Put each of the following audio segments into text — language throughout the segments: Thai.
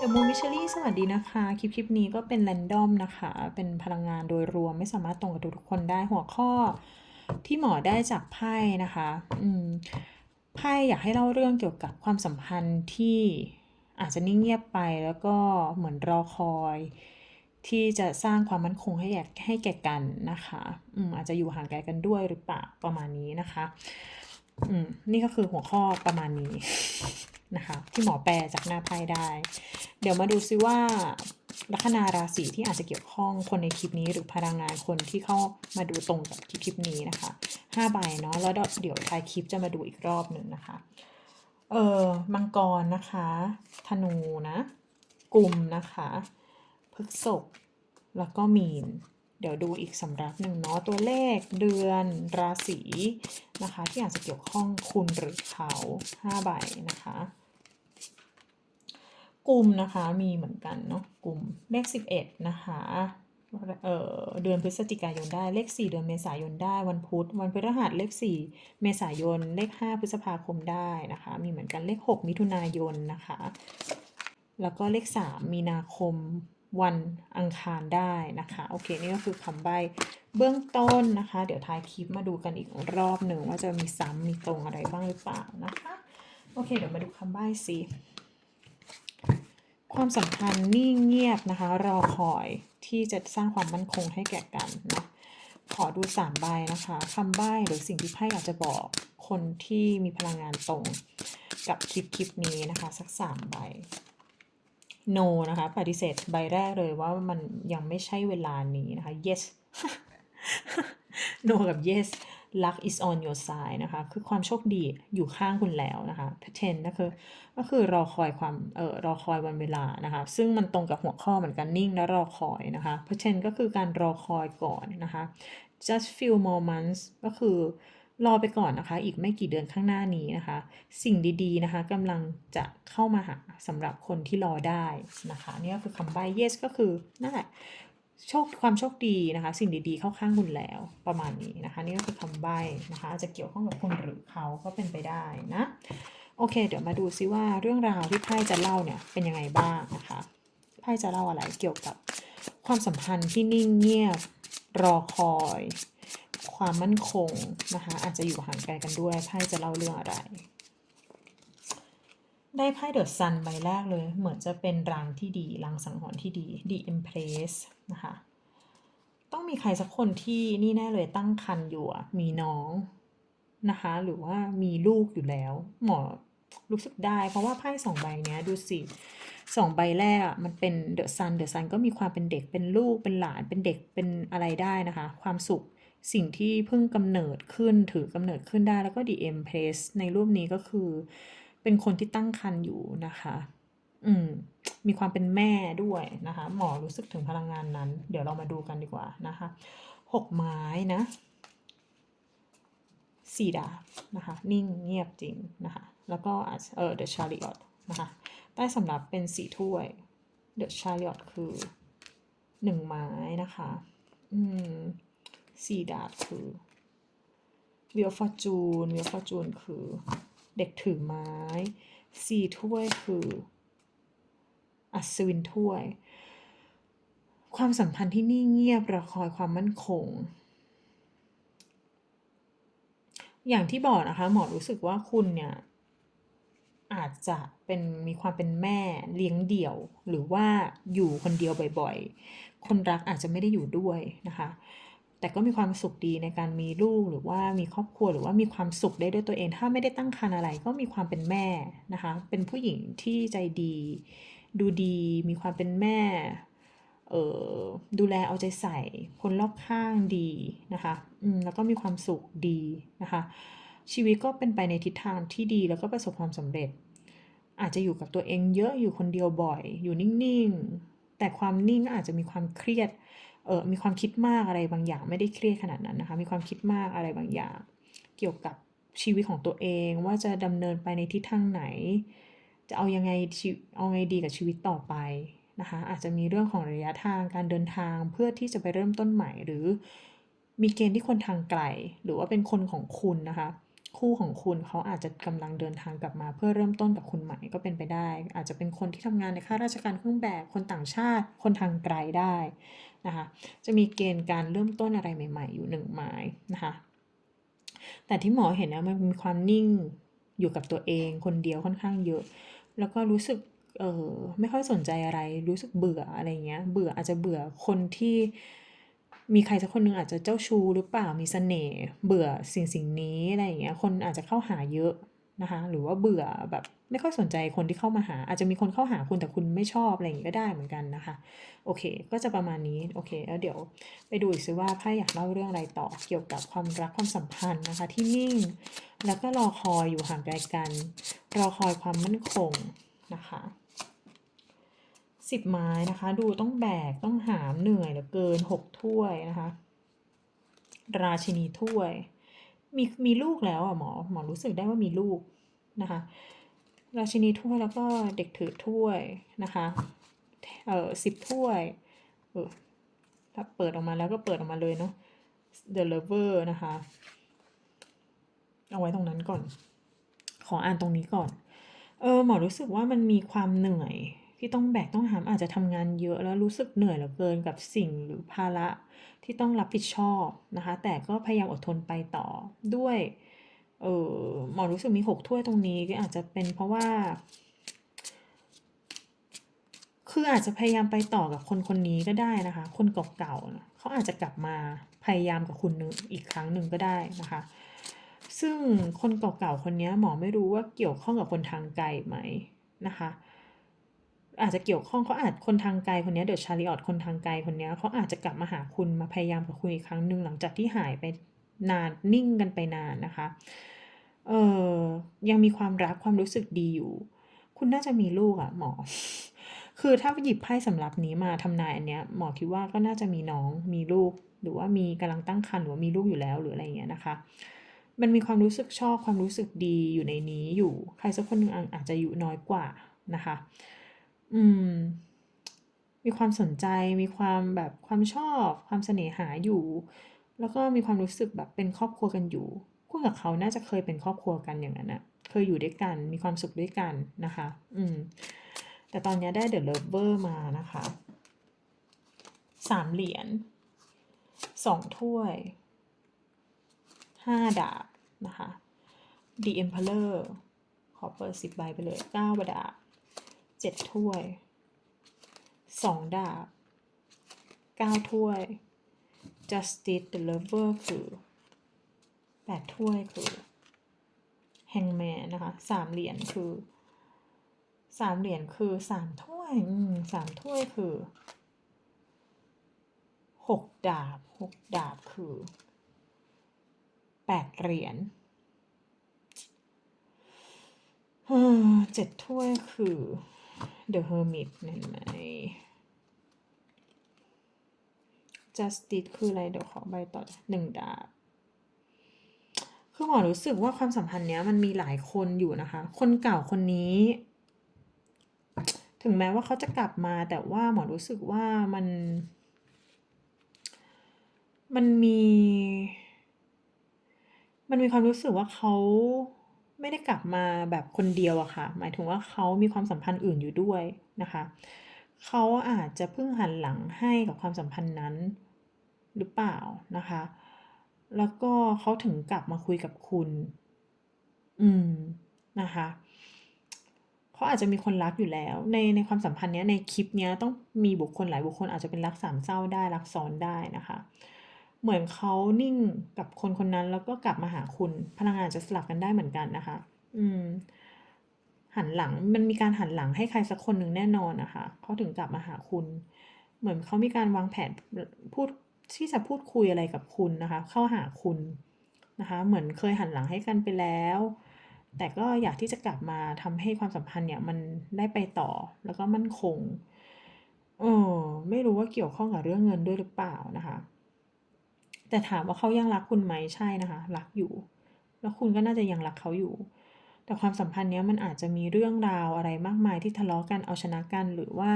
เดอะมูมิชลี่สวัสดีนะคะ คลิปคลิปนี้ก็เป็นแรนดอมนะคะ เป็นพลังงานโดยรวมไม่สามารถตรงกับทุกคนได้หัวข้อที่หมอได้จากไพ่นะคะอืมไพ่อยากให้เล่าเรื่องเกี่ยวกับความสัมพันธ์ที่อาจจะนิ่งเงียบไปแล้วก็เหมือนรอคอย ที่จะสร้างความมั่นคงให้แก่ให้แก่กันนะคะอืมอาจจะอยู่ห่างไกลกันด้วยหรือเปล่าประมาณนี้นะคะอืมนี่ก็คือหัวข้อประมาณนี้ นะคะที่หมอแปลจากหน้าไพ่ได้ เดี๋ยวมาดูซิว่าลัคนาราศีที่อาจจะเกี่ยวข้องคนในคลิปนี้หรือพลังงานคนที่เข้ามาดูตรงกับคลิปนี้นะคะห้าใบเนาะแล้วเดี๋ยวท้ายคลิปจะมาดูอีกรอบหนึ่งนะคะเออมังกรนะคะธนูนะกลุ่มนะคะพฤกษภแล้วก็มีน เดี๋ยวดูอีกสำรับหนึ่งเนาะตัวเลขเดือนราศีนะคะ ที่อาจจะเกี่ยวข้องคุณหรือเขาห้าใบนะคะ กลุ่มนะคะมีเหมือนกันเนาะกลุ่มเลข 11 นะคะเเดือนพฤศจิกายนได้เลข 4 เดือนเมษายนได้วันพุธวันพฤหัสเลข 4 เมษายนเลข 5 พฤษภาคมได้นะคะ มีเหมือนกันเลข 6 มิถุนายนนะคะ แล้วก็เลข 3 มีนาคมวันอังคารได้นะคะ โอเค นี่ก็คือคำใบเบื้องต้นนะคะ เดี๋ยวท้ายคลิปมาดูกันอีกรอบหนึ่งว่าจะมีซ้ำมีตรงอะไรบ้างหรือเปล่านะคะ โอเค เดี๋ยวมาดูคำใบสิ ความสัมพันธ์นิ่งเงียบนะคะ รอคอยที่จะสร้างความมั่นคงให้แก่กันนะขอดูสามใบนะคะคำใบ้หรือสิ่งที่ไพ่อยากจะบอกคนที่มีพลังงานตรงกับคลิปคลิปนี้นะคะ สักสามใบ no นะคะ ปฏิเสธใบแรกเลยว่ามันยังไม่ใช่เวลานี้นะคะ yes no กับ yes luck is on your side นะคะ คือความโชคดีอยู่ข้างคุณแล้วนะคะ pretend ก็คือก็คือรอคอยความเออรอคอยวันเวลานะคะ ซึ่งมันตรงกับหัวข้อเหมือนกันนิ่งและรอคอยนะคะ pretend ก็คือการรอคอยก่อนนะคะ just few more months ก็คือรอไปก่อนนะคะ อีกไม่กี่เดือนข้างหน้านี้นะคะ สิ่งดีๆนะคะกำลังจะเข้ามาหาสำหรับคนที่รอได้นะคะ นี่ก็คือคำใบ้ yes ก็คือนั่นแหละ โชคความโชคดีนะคะ สิ่งดีๆเข้าข้างคุณแล้วประมาณนี้นะคะ นี่ก็คือคำใบ้นะคะอาจจะเกี่ยวข้องกับคุณหรือเขาก็เป็นไปได้นะ โอเค เดี๋ยวมาดูซิว่าเรื่องราวที่ไพ่จะเล่าเนี่ยเป็นยังไงบ้างนะคะไพ่จะเล่าอะไรเกี่ยวกับความสัมพันธ์ที่นิ่งเงียบรอคอย ความมั่นคงนะคะ อาจจะอยู่ห่างไกลกันด้วยไพ่จะเล่าเรื่องอะไร ได้ไพ่เดอะซันใบแรกเลย เหมือนจะเป็นรางที่ดีรางสังหรณ์ที่ดี The Empress นะคะ ต้องมีใครสักคนที่นี่แน่เลยตั้งครรภ์อยู่มีน้องนะคะ หรือว่ามีลูกอยู่แล้ว หมอรู้สึกได้ เพราะว่าไพ่สองใบเนี้ยดูสิสองใบแรกอะมันเป็นเดอะซันเดอะซันก็มีความเป็นเด็กเป็นลูกเป็นหลานเป็นเด็กเป็นอะไรได้นะคะ ความสุขสิ่งที่เพิ่งกำเนิดขึ้นถือกำเนิดขึ้นได้แล้วก็ The Empress ในรูปนี้ก็คือ เป็นคนที่ตั้งครรภ์อยู่นะคะ อืม มีความเป็นแม่ด้วยนะคะ หมอรู้สึกถึงพลังงานนั้น เดี๋ยวเรามาดูกันดีกว่านะคะหกไม้นะสี่ดาบนะคะ นิ่งเงียบจริงนะคะ แล้วก็อาจเออ The Chariot นะคะ ใต้สำรับเป็นสี่ถ้วย The Chariot คือหนึ่งไม้นะคะ อืมสี่ดาบคือ Wheel of Fortune Wheel Fortune คือ เด็กถือไม้ สี่ถ้วยคือ อัศวินถ้วย ความสัมพันธ์ที่นิ่งเงียบรอคอยความมั่นคง อย่างที่บอกนะคะ หมอรู้สึกว่าคุณเนี่ยอาจจะเป็นมีความเป็นแม่เลี้ยงเดี่ยว หรือว่าอยู่คนเดียวบ่อยๆ คนรักอาจจะไม่ได้อยู่ด้วยนะคะ แต่ก็มีความสุขดีในการมีลูกหรือว่ามีครอบครัวหรือว่ามีความสุขได้ด้วยตัวเอง ถ้าไม่ได้ตั้งครรภ์อะไรก็มีความเป็นแม่นะคะ เป็นผู้หญิงที่ใจดี ดูดี มีความเป็นแม่เออดูแลเอาใจใส่ คนรอบข้างดีนะคะอืมแล้วก็มีความสุขดีนะคะ ชีวิตก็เป็นไปในทิศทางที่ดีแล้วก็ประสบความสำเร็จ อาจจะอยู่กับตัวเองเยอะอยู่คนเดียวบ่อย อยู่นิ่งๆ แต่ความนิ่งอาจจะมีความเครียด ออมีความคิดมากอะไรบางอย่าง ไม่ได้เครียดขนาดนั้นนะคะ มีความคิดมากอะไรบางอย่าง เกี่ยวกับชีวิตของตัวเอง ว่าจะดำเนินไปในทิศทางไหน จะเอายังไงเอาไงดีกับชีวิตต่อไปนะคะ อาจจะมีเรื่องของระยะทางการเดินทางเพื่อที่จะไปเริ่มต้นใหม่ หรือมีเกณฑ์ที่คนทางไกลหรือว่าเป็นคนของคุณนะคะ คู่ของคุณเขาอาจจะกำลังเดินทางกลับมา เพื่อเริ่มต้นกับคุณใหม่ก็เป็นไปได้ อาจจะเป็นคนที่ทำงานในข้าราชการเครื่องแบบคนต่างชาติคนทางไกลได้ นะคะ จะมีเกณฑ์การเริ่มต้นอะไรใหม่ ๆ อยู่หนึ่งไม้นะคะ แต่ที่หมอเห็นนะมันมีความนิ่งอยู่กับตัวเองคนเดียวค่อนข้างเยอะ แล้วก็รู้สึกเออไม่ค่อยสนใจอะไร รู้สึกเบื่ออะไรเงี้ย เบื่ออาจจะเบื่อคนที่มีใครสักคนหนึ่งอาจจะเจ้าชู้หรือเปล่ามีเสน่ห์เบื่อสิ่งสิ่งนี้อะไรอย่างเงี้ยคนอาจจะเข้าหาเยอะนะคะ หรือว่าเบื่อแบบ ไม่ค่อยสนใจคนที่เข้ามาหา อาจจะมีคนเข้าหาคุณแต่คุณไม่ชอบอะไรอย่างงี้ก็ได้เหมือนกันนะคะ โอเค ก็จะประมาณนี้โอเคแล้วเดี๋ยวไปดูอีกซิว่าไพ่อยากเล่าเรื่องอะไรต่อเกี่ยวกับความรักความสัมพันธ์นะคะ ที่นิ่ง แล้วก็รอคอยอยู่ห่างไกลกัน รอคอยความมั่นคงนะคะสิบไม้นะคะ ดูต้องแบกต้องหามเหนื่อยเหลือเกินหกถ้วยนะคะ ราชินีถ้วย มีมีลูกแล้วอะหมอหมอรู้สึกได้ว่ามีลูกนะคะ ราชินีถ้วยแล้วก็เด็กถือถ้วยนะคะเออสิบถ้วยเออถ้าเปิดออกมาแล้วก็เปิดออกมาเลยเนาะ The Lover นะคะ เอาไว้ตรงนั้นก่อน ขออ่านตรงนี้ก่อน เออหมอรู้สึกว่ามันมีความเหนื่อย ที่ต้องแบกต้องหามอาจจะทำงานเยอะแล้วรู้สึกเหนื่อยเหลือเกินกับสิ่งหรือภาระที่ต้องรับผิดชอบนะคะ แต่ก็พยายามอดทนไปต่อด้วย เออหมอรู้สึกมีหกถ้วยตรงนี้ก็อาจจะเป็นเพราะว่า คืออาจจะพยายามไปต่อกับคนคนนี้ก็ได้นะคะ คนเก่าๆนะเขาอาจจะกลับมาพยายามกับคุณนึงอีกครั้งหนึ่งก็ได้นะคะ ซึ่งคนเก่าๆคนนี้หมอไม่รู้ว่าเกี่ยวข้องกับคนทางไกลไหมนะคะ อาจจะเกี่ยวข้องเขาอาจคนทางไกลคนนี้เดอะชาริออตคนทางไกลคนนี้เขาอาจจะกลับมาหาคุณมาพยายามกับคุณอีกครั้งหนึ่งหลังจากที่หายไป นานนิ่งกันไปนานนะคะเออยังมีความรักความรู้สึกดีอยู่ คุณน่าจะมีลูกอะหมอ คือถ้าหยิบไพ่สำหรับนี้มาทำนายอันเนี้ยหมอคิดว่าก็น่าจะมีน้องมีลูก หรือว่ามีกำลังตั้งครรภ์หรือว่ามีลูกอยู่แล้วหรืออะไรอย่างเงี้ยนะคะมันมีความรู้สึกชอบความรู้สึกดีอยู่ในนี้อยู่ ใครสักคนหนึ่งอาจจะอยู่น้อยกว่านะคะ อืม มีความสนใจมีความแบบความชอบ ความเสน่หาอยู่ แล้วก็มีความรู้สึกแบบเป็นครอบครัวกันอยู่คุณกับเขาน่าจะเคยเป็นครอบครัวกันอย่างนั้นนะเคยอยู่ด้วยกันมีความสุขด้วยกันนะคะ อืม แต่ตอนนี้ได้ The Lover มานะคะสามเหรียญสองถ้วยห้าดาบนะคะ The Emperor ขอเปิดสิบใบไปเลยเก้าดาบเจ็ดถ้วยสองดาบเก้าถ้วย Justice the Lover คือแปดถ้วยคือ Hangman นะคะสามเหรียญคือสามเหรียญคือสามถ้วยอืมสามถ้วยคือหกดาบหกดาบคือแปดเหรียญเจ็ดถ้วยคือ The Hermit เห็นไหม Justice คืออะไรเดี๋ยวขอใบต่อหนึ่งดาบคือหมอรู้สึกว่าความสัมพันธ์เนี้ยมันมีหลายคนอยู่นะคะ คนเก่าคนนี้ ถึงแม้ว่าเขาจะกลับมาแต่ว่าหมอรู้สึกว่ามัน มันมี มันมีความรู้สึกว่าเขาไม่ได้กลับมาแบบคนเดียวอะค่ะ หมายถึงว่าเขามีความสัมพันธ์อื่นอยู่ด้วยนะคะ เขาอาจจะเพิ่งหันหลังให้กับความสัมพันธ์นั้น หรือเปล่านะคะ แล้วก็เขาถึงกลับมาคุยกับคุณ อืมนะคะเขาอาจจะมีคนรักอยู่แล้ว ในในความสัมพันธ์เนี้ยในคลิปเนี้ยต้องมีบุคคลหลายบุคคลอาจจะเป็นรักสามเศร้าได้รักซ้อนได้นะคะ เหมือนเขานิ่งกับคนคนนั้นแล้วก็กลับมาหาคุณ พลังงานจะสลับกันได้เหมือนกันนะคะ อืม หันหลังมันมีการหันหลังให้ใครสักคนหนึ่งแน่นอนนะคะเขาถึงกลับมาหาคุณ เหมือนเขามีการวางแผนพูด ที่จะพูดคุยอะไรกับคุณนะคะ เข้าหาคุณนะคะ เหมือนเคยหันหลังให้กันไปแล้ว แต่ก็อยากที่จะกลับมาทำให้ความสัมพันธ์เนี่ยมันได้ไปต่อแล้วก็มั่นคงเออไม่รู้ว่าเกี่ยวข้องกับเรื่องเงินด้วยหรือเปล่านะคะ แต่ถามว่าเขายังรักคุณไหมใช่นะคะ รักอยู่ แล้วคุณก็น่าจะยังรักเขาอยู่ แต่ความสัมพันธ์เนี้ยมันอาจจะมีเรื่องราวอะไรมากมายที่ทะเลาะกันเอาชนะกันหรือว่า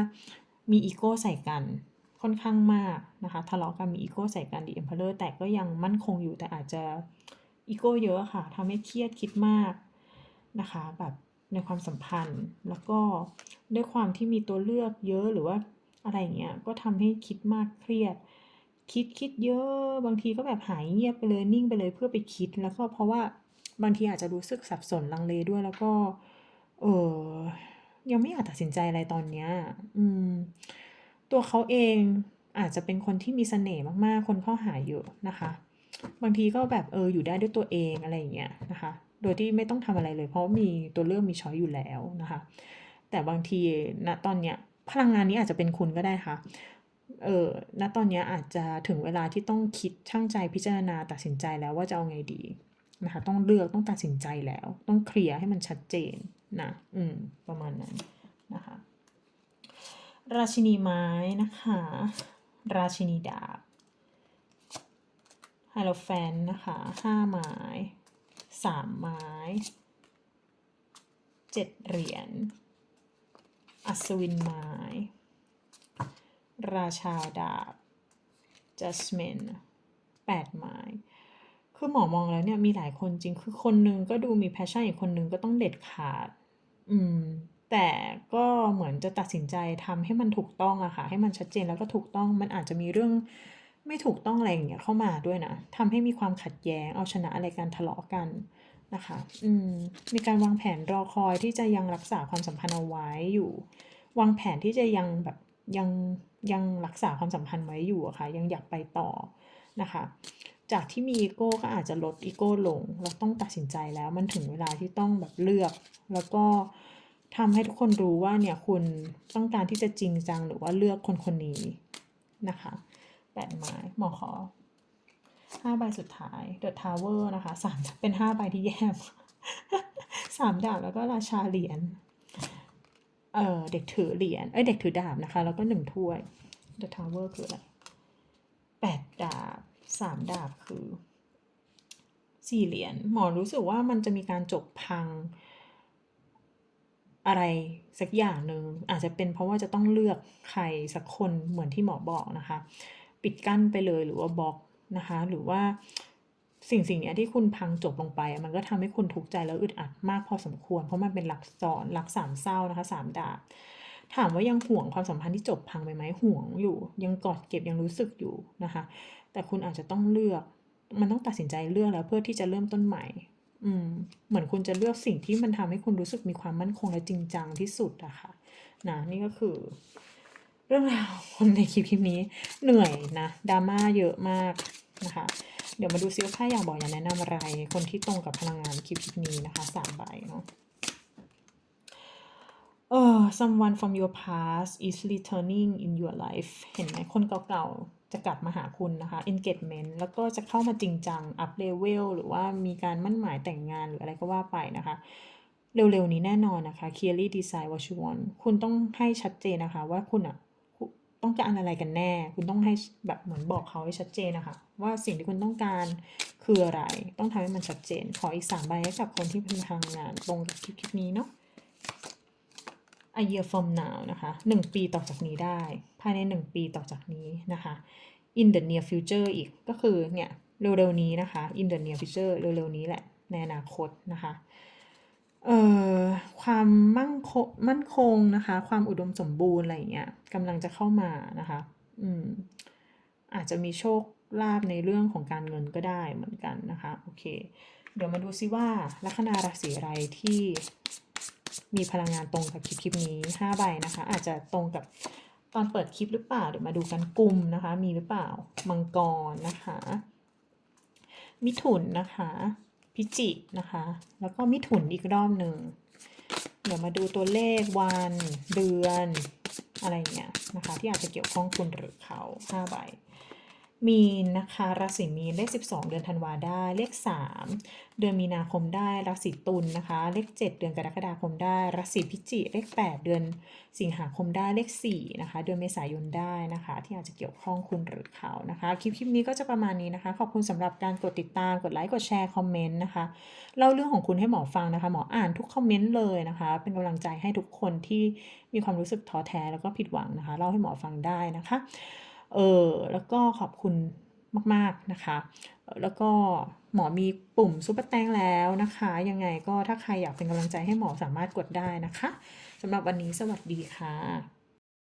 มีอีโก้ใส่กัน ค่อนข้างมากนะคะทะเลาะกันมีอีโก้ใส่กันดีเอ็มเพลเลอร์แต่ก็ยังมั่นคงอยู่แต่อาจจะอีโก้เยอะค่ะทำให้เครียดคิดมากนะคะแบบในความสัมพันธ์แล้วก็ด้วยความที่มีตัวเลือกเยอะหรือว่าอะไรเงี้ยก็ทำให้คิดมากเครียด คิดคิดเยอะบางทีก็แบบหายเงียบไปเลยนิ่งไปเลยเพื่อไปคิด แล้วก็เพราะว่าบางทีอาจจะรู้สึกสับสนลังเลด้วยแล้วก็เออยังไม่อยากตัดสินใจอะไรตอนเนี้ย อืม ตัวเขาเองอาจจะเป็นคนที่มีเสน่ห์มากๆ คนเข้าหาเยอะนะคะ บางทีก็แบบเอออยู่ได้ด้วยตัวเองอะไรอย่างเงี้ยนะคะ โดยที่ไม่ต้องทำอะไรเลย เพราะมีตัวเลือกมีช้อยอยู่แล้วนะคะ แต่บางทีณตอนเนี้ยพลังงานนี้อาจจะเป็นคุณก็ได้ค่ะเออณตอนเนี้ยอาจจะถึงเวลาที่ต้องคิดช่างใจพิจารณาตัดสินใจแล้วว่าจะเอาไงดีนะคะ ต้องเลือกต้องตัดสินใจแล้ว ต้องเคลียร์ให้มันชัดเจนนะ อืม ประมาณนั้นนะคะ ราชินีไม้นะคะ ราชินีดาบไฮโลแฟนนะคะห้าไม้สามไม้เจ็ดเหรียญ อัศวินไม้ ราชาดาบจัสเมนแปดไม้คือหมอมองแล้วเนี่ยมีหลายคนจริง คือคนนึงก็ดูมีแพชชั่นอีกคนนึงก็ต้องเด็ดขาด อืม แต่ก็เหมือนจะตัดสินใจทำให้มันถูกต้องอะค่ะ ให้มันชัดเจนแล้วก็ถูกต้อง มันอาจจะมีเรื่องไม่ถูกต้องอะไรอย่างเงี้ยเข้ามาด้วยนะทำให้มีความขัดแย้ง เอาชนะอะไรกันทะเลาะกันนะคะ อืม มีการวางแผนรอคอยที่จะยังรักษาความสัมพันธ์เอาไว้อยู่ วางแผนที่จะยังแบบยังยังรักษาความสัมพันธ์ไว้อยู่อะค่ะ ยังอยากไปต่อนะคะ จากที่มีอีโก้ก็อาจจะลดอีโก้ลงแล้วต้องตัดสินใจแล้ว มันถึงเวลาที่ต้องแบบเลือก แล้วก็ ทำให้ทุกคนรู้ว่าเนี่ยคุณต้องการที่จะจริงจังหรือว่าเลือกคนคนนี้นะคะแปดไม้หมอขอห้าใบสุดท้าย The Tower นะคะสามเป็นห้าใบที่แย่มสามดาบแล้วก็ราชาเหรียญเออเด็กถือเหรียญเอ้ยเด็กถือดาบนะคะ แล้วก็หนึ่งถ้วย The Tower คืออะไรแปดดาบสามดาบคือสี่เหรียญหมอรู้สึกว่ามันจะมีการจบพัง อะไรสักอย่างหนึ่งอาจจะเป็นเพราะว่าจะต้องเลือกใครสักคนเหมือนที่หมอบอกนะคะ ปิดกั้นไปเลยหรือว่าบล็อกนะคะ หรือว่าสิ่งสิ่งนี้ที่คุณพังจบลงไป มันก็ทำให้คุณทุกข์ใจแล้วอึดอัดมากพอสมควร เพราะมันเป็นหลักซ้อนหลักสามเศร้านะคะสามดาบถามว่ายังห่วงความสัมพันธ์ที่จบพังไปไหมห่วงอยู่ ยังกอดเก็บยังรู้สึกอยู่นะคะ แต่คุณอาจจะต้องเลือก มันต้องตัดสินใจเลือกแล้วเพื่อที่จะเริ่มต้นใหม่ อืมเหมือนคุณจะเลือกสิ่งที่มันทำให้คุณรู้สึกมีความมั่นคงและจริงจังที่สุดอะค่ะนะนี่ก็คือ เรื่องราวคนในคลิปคลิปนี้เหนื่อยนะดราม่าเยอะมากนะคะ เดี๋ยวมาดูซิว่าไพ่อยากบอกอยากแนะนำอะไร คนที่ตรงกับพลังงานคลิปคลิปนี้นะคะสามใบเนาะเออ someone from your past is returning in your life เห็นไหมคนเก่าๆ จะกลับมาหาคุณนะคะ engagement แล้วก็จะเข้ามาจริงจัง up level หรือว่ามีการมั่นหมายแต่งงานหรืออะไรก็ว่าไปนะคะ เร็วๆนี้แน่นอนนะคะ clearly decide what you want คุณต้องให้ชัดเจนนะคะ ว่าคุณอะต้องการอะไรกันแน่ คุณต้องให้แบบเหมือนบอกเขาให้ชัดเจนนะคะ ว่าสิ่งที่คุณต้องการคืออะไร ต้องทำให้มันชัดเจน ขออีกสามใบให้กับคนที่เป็นพลังงานตรงกับคลิปนี้เนาะ a year from now นะคะหนึ่งปีต่อจากนี้ได้ ภายในหนึ่งปีต่อจากนี้นะคะ in the near future อีกก็คือเนี่ยเร็วๆนี้นะคะ in the near future เร็วๆนี้แหละ ในอนาคตนะคะเอ่อความมั่งคมั่นคงนะคะ ความอุดมสมบูรณ์อะไรเงี้ยกำลังจะเข้ามานะคะอืมอาจจะมีโชคลาภในเรื่องของการเงินก็ได้เหมือนกันนะคะ โอเค เดี๋ยวมาดูซิว่าลัคนาราศีอะไรที่ มีพลังงานตรงกับคลิปคลิปนี้ห้าใบนะคะ อาจจะตรงกับตอนเปิดคลิปหรือเปล่า เดี๋ยวมาดูกันกลุ่มนะคะ มีหรือเปล่า มังกรนะคะ มิถุนนะคะ พิจิกนะคะ แล้วก็มิถุนอีกรอบหนึ่ง เดี๋ยวมาดูตัวเลขวัน เดือน อะไรเงี้ยนะคะ ที่อาจจะเกี่ยวข้องคุณหรือเขาห้าใบ มีนนะคะราศีมีนเลข 12 เดือนธันวาได้เลข 3 เดือนมีนาคมได้ราศีตุลนะคะ เลข 7 เดือนกรกฎาคมได้ราศีพิจิกเลข 8 เดือนสิงหาคมได้เลข4นะคะเดือนเมษายนได้นะคะ ที่อาจจะเกี่ยวข้องคุณหรือเขานะคะคลิปคลิปนี้ก็จะประมาณนี้นะคะ ขอบคุณสำหรับการกดติดตามกดไลค์กดแชร์คอมเมนต์นะคะเล่าเรื่องของคุณให้หมอฟังนะคะ หมออ่านทุกคอมเมนต์เลยนะคะ เป็นกำลังใจให้ทุกคนที่มีความรู้สึกท้อแท้แล้วก็ผิดหวังนะคะเล่าให้หมอฟังได้นะคะ เออแล้วก็ขอบคุณมาก ๆ นะคะ แล้วก็หมอมีปุ่มซุปเปอร์แตงแล้วนะคะ ยังไงก็ถ้าใครอยากเป็นกำลังใจให้หมอสามารถกดได้นะคะสำหรับวันนี้สวัสดีค่ะ